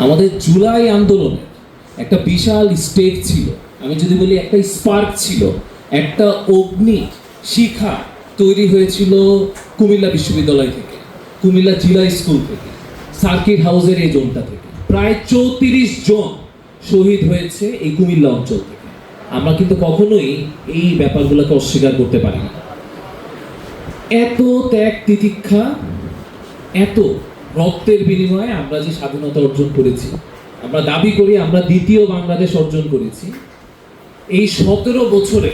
আমাদের জুলাই আন্দোলনে একটা বিশাল স্টেক ছিল। আমি যদি বলি একটা স্পার্ক ছিল, একটা অগ্নি শিখা তৈরি হয়েছিল কুমিল্লা বিশ্ববিদ্যালয় থেকে, কুমিল্লা জেলা স্কুল থেকে সার্কিট হাউসের এই জোনটা থেকে। প্রায় চৌত্রিশ জন শহীদ হয়েছে এই কুমিল্লা অঞ্চল থেকে। আমরা কিন্তু কখনোই এই ব্যাপারগুলোকে অস্বীকার করতে পারি না এত ত্যাগ তিতিক্ষা এত রক্তের বিনিময়ে আমরা যে স্বাধীনতা অর্জন করেছি, আমরা দাবি করি আমরা দ্বিতীয় বাংলাদেশ অর্জন করেছি। এই সতেরো বছরে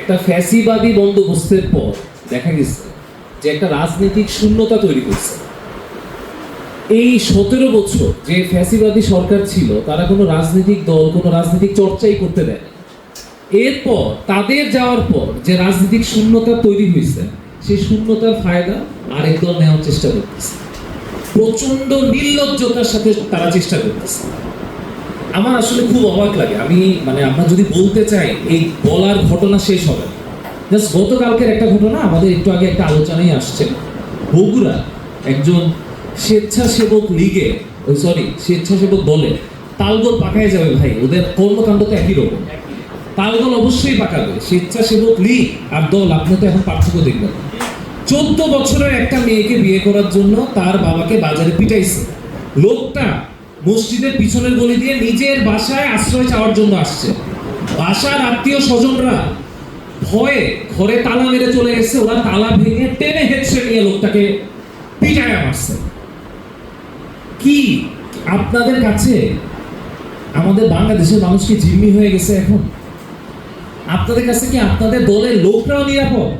একটা ফ্যাসিবাদী বন্দোবস্তের পর দেখা গেছে যে একটা রাজনৈতিক শূন্যতা তৈরি করছে। এই সতেরো বছর যে ফ্যাসিবাদী সরকার ছিল, তারা কোনো রাজনৈতিক দল, কোনো রাজনৈতিক চর্চাই করতে দেয় এরপর, তাদের যাওয়ার পর যে রাজনৈতিক শূন্যতা তৈরি হয়েছে, সেই শূন্যতার ফায়দা আরেক দল নেওয়ার চেষ্টা করতেছে। প্রচণ্ড নির্লজ্জতার সাথে তারা চেষ্টা করতেছে। আমার আসলে খুব অবাক লাগে। আমি মানে আমরা যদি বলতে চাই, এই বলার ঘটনা শেষ হবে জাস্ট গতকালকের একটা ঘটনা, আমাদের একটু আগে একটা আলোচনায় আসছে। বগুড়া একজন স্বেচ্ছাসেবক লীগে, ওই সরি স্বেচ্ছাসেবক দলে, তালগোল পাকায় যাবে ভাই। ওদের কর্মকাণ্ড তো একই রকম। তালগোল অবশ্যই পাকাবে। স্বেচ্ছাসেবক লীগ আর দল, আপনি তো এখন পার্থক্য দেখবেন। চোদ্দ বছরের একটা মেয়েকে বিয়ে করার জন্য তার বাবাকে বাজারে পিটাইছে। লোকটা মসজিদের পিছনের গলি দিয়ে নিজের বাসায় আশ্রয় চাওয়ার জন্য আসছে। বাসার আত্মীয় স্বজনরা ভয়ে ঘরে তালা মেরে চলে গেছে ওরা তালা ভেঙে টেনে হেঁচড়ে নিয়ে লোকটাকে পিটায় মারছে। কি আপনাদের কাছে আমাদের বাংলাদেশের মানুষ কি জিম্মি হয়ে গেছে এখন? আপনাদের কাছে কি আপনাদের দলের লোকরাও নিরাপদ?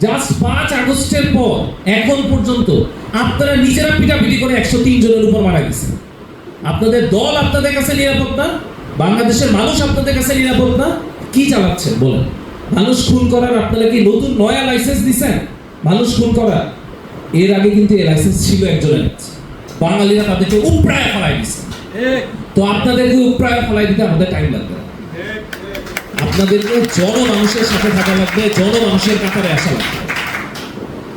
জাস্ট পাঁচ আগস্টের পর এখন পর্যন্ত আপনারা নিজেরা পিটাপিটি করে একশো তিন জনের উপর মারা গেছে আপনাদের দল আপনাদের কাছে নিরাপদ না? বাংলাদেশের মানুষ আপনাদের কাছে নিরাপদ না? কি চালাচ্ছেন? বলেন। মানুষ খুন করার আপনারা কি নতুন নয়া লাইসেন্স দিছেন? মানুষ খুন করার? এর আগে কিন্তু এই লাইসেন্স ছিল একজনের বাঙালিরা তাদেরকে উপরায় ফেলাই দিছে। তো আপনাদেরকে উপরায় ফেলাই দিতে আমাদের টাইম লাগবে না। আপনাদেরকে জনমানুষের সাথে থাকা লাগবে, জনমানুষের কাতারে আসা লাগবে।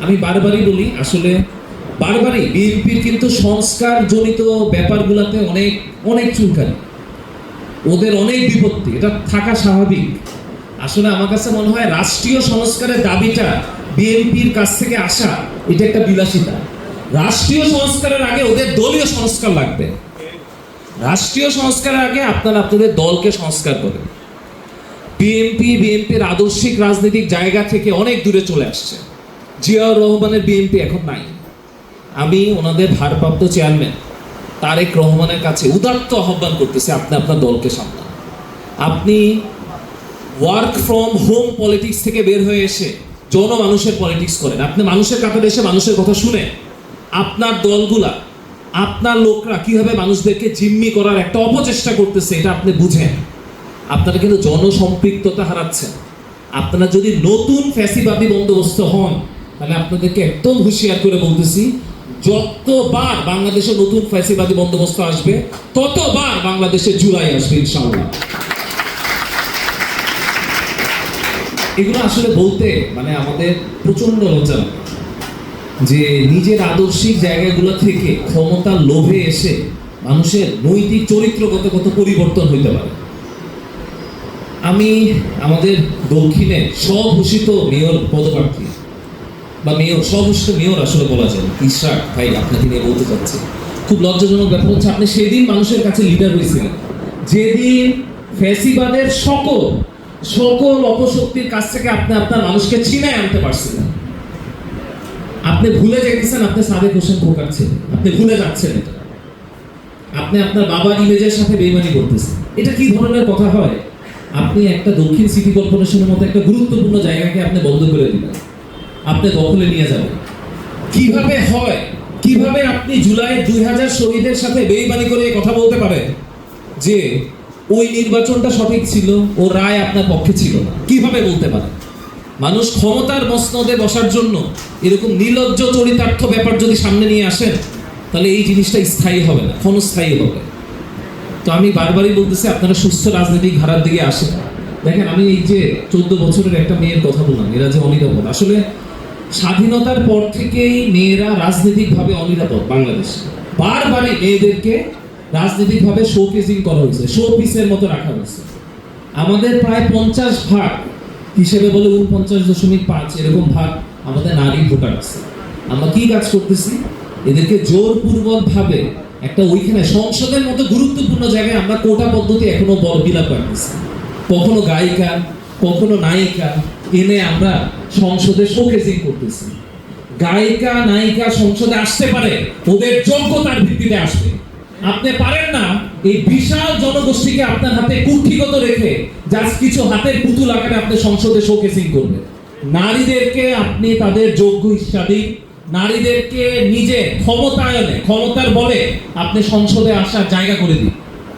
আমি বারবারই বলি, আসলে বারবারই বিএনপির কিন্তু সংস্কার জনিত ব্যাপারগুলোতে অনেক অনেক চুলকানি। ওদের অনেক বিপত্তি, এটা থাকা স্বাভাবিক। আসলে আমার কাছে মনে হয় রাষ্ট্রীয় সংস্কারের দাবিটা বিএনপির কাছ থেকে আসা, এটা একটা বিলাসিতা। রাষ্ট্রীয় সংস্কারের আগে ওদের দলীয় সংস্কার লাগবে। রাষ্ট্রীয় সংস্কারের আগে আপনারা আপনাদের দলকে সংস্কার করেন বিএনপি বিএনপির আদর্শিক রাজনৈতিক জায়গা থেকে অনেক দূরে চলে আসছে। জিয়াউর রহমানের বিএনপি এখন নাই। আমি ওনাদের ভারপ্রাপ্ত চেয়ারম্যান, তারেক রহমানের কাছে উদাত্ত আহ্বান করতেছি আপনি আপনার দলকে সামলান। আপনি ওয়ার্ক ফ্রম হোম পলিটিক্স থেকে বের হয়ে এসে জনমানুষের পলিটিক্স করেন। আপনি মানুষের কাতারে এসে মানুষের কথা শুনে আপনার দলগুলা, আপনার লোকরা কীভাবে মানুষদেরকে জিম্মি করার একটা অপচেষ্টা করতেছে, এটা আপনি বুঝেন। আপনারা কিন্তু জনসম্পৃক্ততা হারাচ্ছেন। আপনারা যদি নতুন ফ্যাসিবাদী বন্দোবস্ত হন, তাহলে আপনাদেরকে একদম হুঁশিয়ার করে বলতেছি, যতবার বাংলাদেশে নতুন ফ্যাসিবাদী বন্দোবস্ত আসবে, ততবার বাংলাদেশে জুলাই আসবে ইনশাআল্লাহ। এগুলো আসলে বলতে মানে আমাদের প্রচণ্ড লজ্জা লাগে যে নিজের আদর্শিক জায়গাগুলো থেকে ক্ষমতার লোভে এসে মানুষের নৈতিক চরিত্রগত কত পরিবর্তন হইতে পারে। আমি আমাদের দক্ষিণে স্বঘোষিত মেয়র পদপ্রার্থী, বা মেয়র, স্বঘোষিত মেয়র আসলে বলা যায়। ইশরাক ভাই আপনাকে নিয়ে বলতে চাচ্ছি। খুব লজ্জাজনক ব্যাপার হচ্ছে আপনি সেদিন মানুষের কাছে লিডার হয়েছিলেন। যেদিন ফ্যাসিবাদের সকল সকল অপশক্তির কাছ থেকে আপনি আপনার মানুষকে ছিনায় আনতে পারছিলেন। আপনি ভুলে যেতেছেন, আপনি সাদেক হোসেন খোকার ছিলেন আপনি ভুলে যাচ্ছেন এটা। আপনি আপনার বাবার ইমেজের সাথে বেইমানি করতেছেন। এটা কি ধরনের কথা হয়? আপনি একটা দক্ষিণ সিটি কর্পোরেশনের মতো একটা গুরুত্বপূর্ণ জায়গাকে আপনি বন্ধ করে দিলেন। আপনি দখলে নিয়ে যাবেন। কীভাবে হয়? কীভাবে আপনি জুলাই দুই হাজার শহীদের সাথে বেইমানি করে কথা বলতে পারেন? যে ওই নির্বাচনটা সঠিক ছিল, ও রায় আপনার পক্ষে ছিল কীভাবে বলতে পারেন? মানুষ ক্ষমতার মসনদে বসার জন্য এরকম নির্লজ্জ চরিতার্থ ব্যাপার যদি সামনে নিয়ে আসেন, তাহলে এই জিনিসটা স্থায়ী হবে না, ক্ষণস্থায়ী হবে। তো আমি বারবারই বলতেছি, আপনারা সুস্থ রাজনৈতিক ধারার দিকে আসেন। দেখেন, আমি এই যে চোদ্দ বছরের একটা মেয়ের কথা বললাম, এরা যে অনিরাপদ। আসলে স্বাধীনতার পর থেকেই মেয়েরা রাজনৈতিকভাবে অনিরাপদ বাংলাদেশে। বারবারই মেয়েদেরকে রাজনৈতিকভাবে শোকেজিং করা হয়েছে শো পিসের মতো রাখা হয়েছে। আমাদের প্রায় পঞ্চাশ ভাগ, হিসেবে বলে উনপঞ্চাশ দশমিক পাঁচ, এরকম ভাগ আমাদের নারী ভোটার আছে। আমরা কি কাজ করতেছি? এদেরকে জোরপূর্বক ভাবে একটা ওইখানে সংসদের মতো গুরুত্বপূর্ণ জায়গায় আমরা কোটা পদ্ধতি এখনও বড় বিলাপ রাখতেছি কখনো গায়িকা, কখনো নায়িকা, এনে আমরা সংসদে শোকেসিং করতেছি। গায়িকা, নায়িকা সংসদে আসতে পারে, ওদের যোগ্যতার ভিত্তিতে আসবে। আপনি পারেন না এই বিশাল জনগোষ্ঠীকে আপনার হাতে কুক্ষিগত রেখে জাস্ট কিছু হাতের পুতুল আকারে আপনি সংসদে শোকেসিং করবেন। নারীদেরকে আপনি তাদের যোগ্য হিসাবে নারীদেরকে নিজে ক্ষমতায়নে ক্ষমতার বলে আপনি সংসদে আসার জায়গা করে দিন।